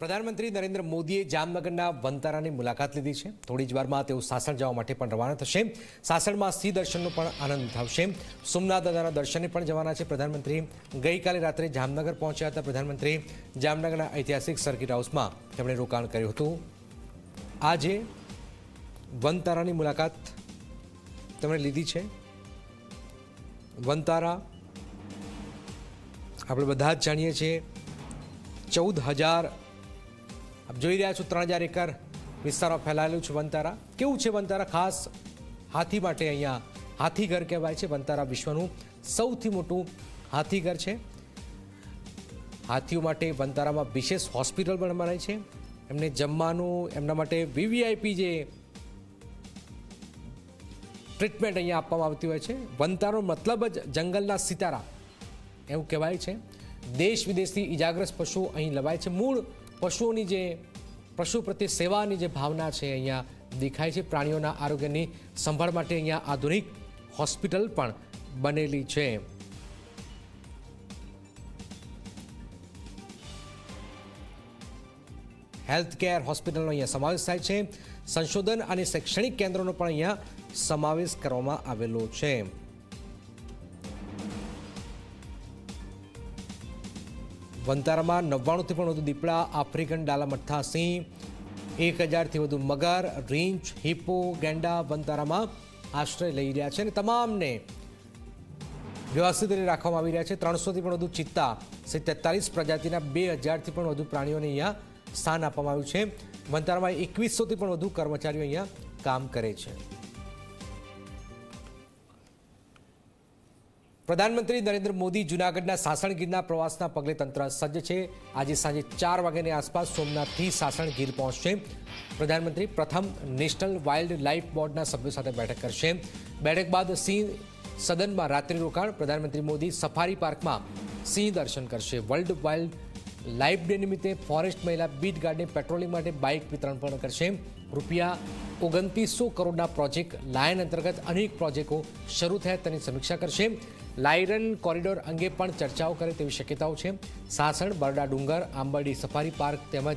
પ્રધાનમંત્રી નરેન્દ્ર મોદીએ જામનગરના વંતારાની મુલાકાત લીધી છે. થોડી જ વારમાં તેઓ સાસણ જવા માટે પણ રવાના થશે. સાસણમાં સિંહ દર્શનનો પણ આનંદ થશે સોમનાથ દાદાના દર્શને પણ જવાના છે પ્રધાનમંત્રી. ગઈકાલે રાત્રે જામનગર પહોંચ્યા હતા પ્રધાનમંત્રી. જામનગરના ઐતિહાસિક સર્કિટ હાઉસમાં તેમણે રોકાણ કર્યું હતું. આજે વનતારાની મુલાકાત તેમણે લીધી છે. વનતારા આપણે બધા જ જાણીએ છીએ. ચૌદ હજાર આપ જોઈ રહ્યા છો ત્રણ હજાર એકર વિસ્તારમાં ફેલાયેલું છે વનતારા. કેવું છે વનતારા? ખાસ હાથી માટે અહીંયા હાથીઘર કહેવાય છે. વનતારા વિશ્વનું સૌથી મોટું હાથીઘર છે. હાથીઓ માટે વનતારામાં વિશેષ હોસ્પિટલ પણ બનાવી છે. એમને જમવાનું, એમના માટે વીવીઆઈપી જે ટ્રીટમેન્ટ અહીંયા આપવામાં આવતી હોય છે. વનતારો મતલબ જ જંગલના સિતારા, એવું કહેવાય છે. દેશ વિદેશથી ઇજાગ્રસ્ત પશુઓ અહીં લવાય છે. મૂળ પશુઓની જે પશુ પ્રત્યે સેવાની જે ભાવના છે અહીંયા દેખાય છે. પ્રાણીઓના આરોગ્યની સંભાળ માટે અહીંયા આધુનિક હોસ્પિટલ પણ બનેલી છે. હેલ્થ કેર હોસ્પિટલનો અહીંયા સમાવેશ થાય છે. સંશોધન અને શૈક્ષણિક કેન્દ્રોનો પણ અહીંયા સમાવેશ કરવામાં આવેલો છે. વંતારામાં નવ્વાણુંથી પણ વધુ દીપડા આફ્રિકન ડાલા સિંહ એક હજારથી વધુ મગર રીંચ હિપ્પો, ગેંડા વંતારામાં આશ્રય લઈ રહ્યા છે અને તમામને વ્યવસ્થિત રીતે રાખવામાં આવી રહ્યા છે. ત્રણસોથી પણ વધુ ચિત્તા તેતાલીસ પ્રજાતિના બે હજારથી પણ વધુ પ્રાણીઓને અહીંયા સ્થાન આપવામાં આવ્યું છે. વંતારામાં એકવીસોથી પણ વધુ કર્મચારીઓ અહીંયા કામ કરે છે. પ્રધાનમંત્રી નરેન્દ્ર મોદી જૂનાગઢના સાસણ ગીરના પ્રવાસના પગલે તંત્ર સજ્જ છે. આજે સાંજે ચાર વાગ્યાની આસપાસ સોમનાથથી સાસણ ગીર પહોંચશે. પ્રધાનમંત્રી પ્રથમ નેશનલ વાઇલ્ડ લાઇફ બોર્ડના સભ્યો સાથે બેઠક કરશે. બેઠક બાદ સિંહ સદનમાં રાત્રિ રોકાણ. પ્રધાનમંત્રી મોદી સફારી પાર્કમાં સિંહ દર્શન કરશે. વર્લ્ડ વાઇલ્ડ લાઇફ ડે નિમિત્તે ફોરેસ્ટ મહિલા બીટ ગાર્ડને પેટ્રોલિંગ માટે બાઇક વિતરણ પણ કરશે. રૂપિયા ઓગણત્રીસો કરોડના પ્રોજેક્ટ લાયન અંતર્ગત અનેક પ્રોજેક્ટો શરૂ થયા તેની સમીક્ષા કરશે. લાયરન કોરિડોર અંગે પણ ચર્ચાઓ કરે તેવી શક્યતાઓ છે. સાસણ, બરડા ડુંગર, આંબરડી સફારી પાર્ક તેમજ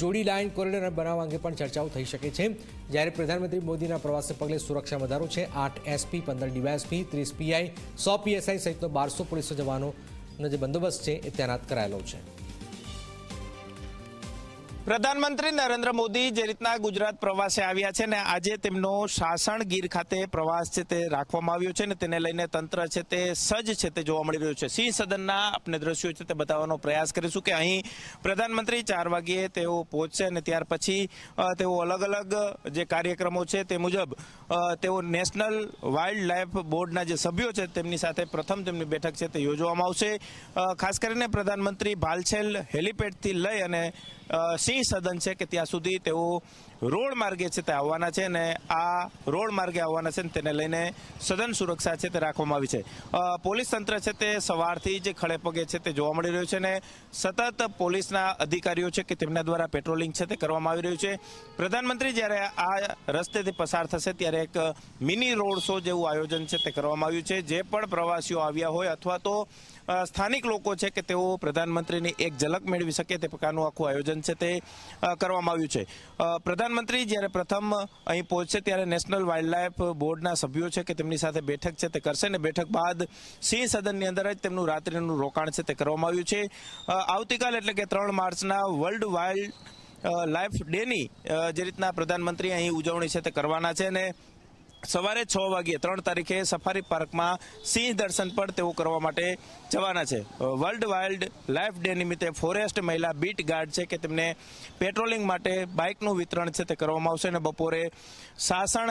જોડી લાઇન કોરિડોર બનાવવા અંગે પણ ચર્ચાઓ થઈ શકે છે. જ્યારે પ્રધાનમંત્રી મોદીના પ્રવાસને પગલે સુરક્ષા વધારો છે, આઠ એસપી, પંદર ડીવાયએસપી, ત્રીસ પીઆઈ, સો પીએસઆઈ સહિતનો બારસો પોલીસ જવાનોનો જે બંદોબસ્ત છે એ તૈનાત કરાયેલો છે. પ્રધાનમંત્રી નરેન્દ્ર મોદી જે રીતના ગુજરાત પ્રવાસે આવ્યા છે ને આજે તેમનો સાસણ ગીર ખાતે પ્રવાસ છે તે રાખવામાં આવ્યો છે ને તેને લઈને તંત્ર છે તે સજ્જ છે તે જોવા મળી રહ્યું છે. સિંહ સદનના આપણે દ્રશ્યો છે તે બતાવવાનો પ્રયાસ કરીશું કે અહીં પ્રધાનમંત્રી ચાર વાગ્યે તેઓ પહોંચશે અને ત્યાર પછી તેઓ અલગ અલગ જે કાર્યક્રમો છે તે મુજબ તેઓ નેશનલ વાઇલ્ડ લાઇફ બોર્ડના જે સભ્યો છે તેમની સાથે પ્રથમ તેમની બેઠક છે તે યોજવામાં આવશે. ખાસ કરીને પ્રધાનમંત્રી ભાલછેલ હેલિપેડથી લઈ અને સિંહ સદન છે કે ત્યાં સુધી તેઓ રોડ માર્ગે છે તે આવવાના છે અને આ રોડ માર્ગે આવવાના છે તેને લઈને સદન સુરક્ષા છે તે રાખવામાં આવી છે. પોલીસ તંત્ર છે તે સવારથી જ ખડે પગે છે તે જોવા મળી રહ્યું છે અને સતત પોલીસના અધિકારીઓ છે કે તેમના દ્વારા પેટ્રોલિંગ છે તે કરવામાં આવી રહ્યું છે. પ્રધાનમંત્રી જ્યારે આ રસ્તેથી પસાર થશે ત્યારે એક મિની રોડ શો જેવું આયોજન છે તે કરવામાં આવ્યું છે. જે પણ પ્રવાસીઓ આવ્યા હોય અથવા તો સ્થાનિક લોકો છે કે તેઓ પ્રધાનમંત્રીની એક ઝલક મેળવી શકે તે પ્રકારનું આખું આયોજન છે તે કરવામાં આવ્યું છે. પ્રધાનમંત્રી જ્યારે પ્રથમ અહીં પહોંચશે ત્યારે નેશનલ વાઇલ્ડલાઇફ બોર્ડના સભ્યો છે કે તેમની સાથે બેઠક છે તે કરશે ને બેઠક બાદ સિંહ સદનની અંદર જ તેમનું રાત્રિનું રોકાણ છે તે કરવામાં આવ્યું છે. આવતીકાલ એટલે કે ત્રણ માર્ચના વર્લ્ડ વાઇલ્ડ લાઈફ ડેની જે રીતના પ્રધાનમંત્રી અહીં ઉજવણી છે તે કરવાના છે અને સવારે છ વાગ્યે ત્રણ તારીખે સફારી પાર્કમાં સિંહ દર્શન પણ તેઓ કરવા માટે જવાના છે. વર્લ્ડ વાઇલ્ડ લાઈફ ડે નિમિત્તે ફોરેસ્ટ મહિલા બીટ ગાર્ડ છે કે તેમને પેટ્રોલિંગ માટે બાઇકનું વિતરણ છે તે કરવામાં આવશે અને બપોરે સાસણ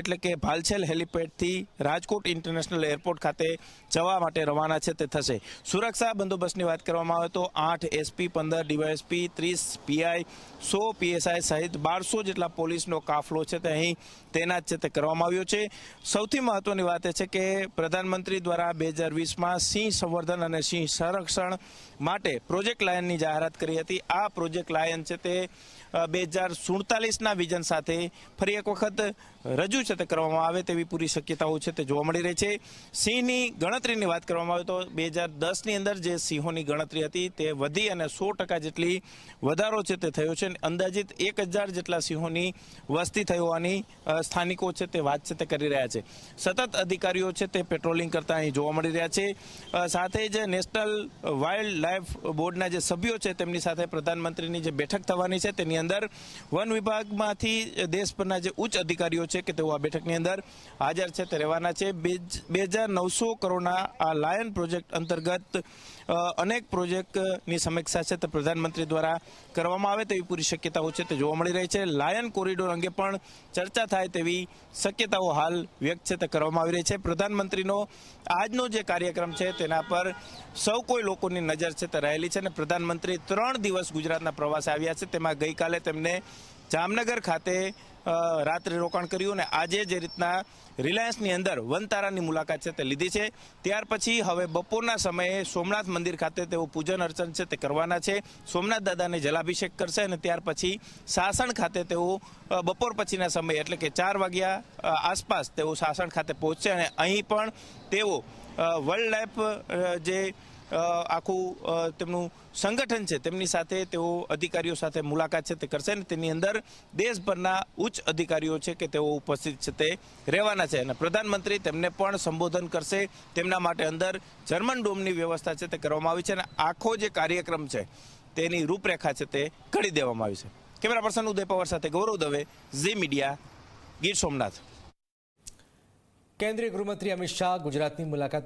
એટલે કે ભાલછેલ હેલિપેડથી રાજકોટ ઇન્ટરનેશનલ એરપોર્ટ ખાતે જવા માટે રવાના છે તે થશે. સુરક્ષા બંદોબસ્તની વાત કરવામાં આવે તો આઠ એસપી, પંદર ડીવાયએસપી, ત્રીસ પીઆઈ, સો પીએસઆઈ સહિત બારસો જેટલા પોલીસનો કાફલો છે તે અહીં તૈનાત છે તે કરવામાં આવ્યો છે. સૌથી મહત્વની વાત એ છે કે પ્રધાનમંત્રી દ્વારા બે હજાર વીસમાં સિંહ સંવર્ધન અને સિંહ સંરક્ષણ માટે પ્રોજેક્ટ લાયનની જાહેરાત કરી હતી. આ પ્રોજેક્ટ લાયન છે તે બે હજાર સુડતાલીસના વિઝન સાથે ફરી એક વખત રજૂ છે તે કરવામાં આવે તેવી પૂરી શક્યતાઓ છે તે જોવા મળી રહી છે. સિંહની ગણતરીની વાત કરવામાં આવે તો બે હજાર દસની અંદર જે સિંહોની ગણતરી હતી તે વધી અને સો ટકા જેટલી વધારો છે તે થયો છે. અંદાજિત એક હજાર જેટલા સિંહોની વસ્તી થઈ હોવાની સ્થાનિકો છે તે વાત છે તે કરી રહ્યા છે. સતત અધિકારીઓ છે તે પેટ્રોલિંગ કરતા અહીં જોવા મળી રહ્યા છે. સાથે જ નેશનલ વાઇલ્ડ લાઈફ બોર્ડના જે સભ્યો છે તેમની સાથે પ્રધાનમંત્રીની જે બેઠક થવાની છે તેની અંદર વન વિભાગમાંથી દેશભરના જે ઉચ્ચ અધિકારીઓ છે કે તેઓ આ બેઠકની અંદર હાજર છે તે રહેવાના છે. બે હજાર નવસો કરોડના આ લાયન પ્રોજેક્ટ અંતર્ગત અનેક પ્રોજેક્ટની સમીક્ષા છે તે પ્રધાનમંત્રી દ્વારા કરવામાં આવે તેવી પૂરી શક્યતાઓ છે તે જોવા મળી રહી છે. લાયન કોરિડોર અંગે પણ ચર્ચા થાય તેવી શક્યતાઓ હાલ વ્યક્ત કરવામાં આવી રહી છે. પ્રધાનમંત્રીનો આજનો જે કાર્યક્રમ છે તેના પર સૌ કોઈ લોકોની નજર છે તે રહેલી છે અને પ્રધાનમંત્રી ત્રણ દિવસ ગુજરાતના પ્રવાસે આવ્યા છે. તેમાં ગઈકાલે તેમને જામનગર ખાતે રાત્રે રોકાણ કર્યું અને આજે જે રીતના રિલાયન્સની અંદર વનતારાની મુલાકાત છે તે લીધી છે. ત્યાર પછી હવે બપોરના સમયે સોમનાથ મંદિર ખાતે તેઓ પૂજન અર્ચન છે તે કરવાના છે. સોમનાથ દાદાને જલાભિષેક કરશે અને ત્યાર પછી સાસણ ખાતે તેઓ બપોર પછીના સમયે એટલે કે ચાર વાગ્યા આસપાસ તેઓ સાસણ ખાતે પહોંચશે અને અહીં પણ તેઓ વર્લ્ડ લાઈફ જે આખું તેમનું સંગઠન છે, તેમની સાથે તેઓ અધિકારીઓ સાથે મુલાકાત છે, તે કરશે અને તેની અંદર દેશભરના ઉચ્ચ અધિકારીઓ છે કે તેઓ ઉપસ્થિત છે, તે રહેવાના છે. અને પ્રધાનમંત્રી તેમને પણ સંબોધન કરશે. તેમના માટે અંદર જર્મન ડોમની વ્યવસ્થા છે, તે કરવામાં આવી છે અને આખો જે કાર્યક્રમ છે, તેની રૂપરેખા છે, તે ઘડી દેવામાં આવી છે. કેમેરા પર્સન ઉદય પવાર સાથે ગૌરવ દવે, ઝી મીડિયા, ગીર સોમનાથ. કેન્દ્રીય ગૃહમંત્રી અમિત શાહ ગુજરાતની મુલાકાત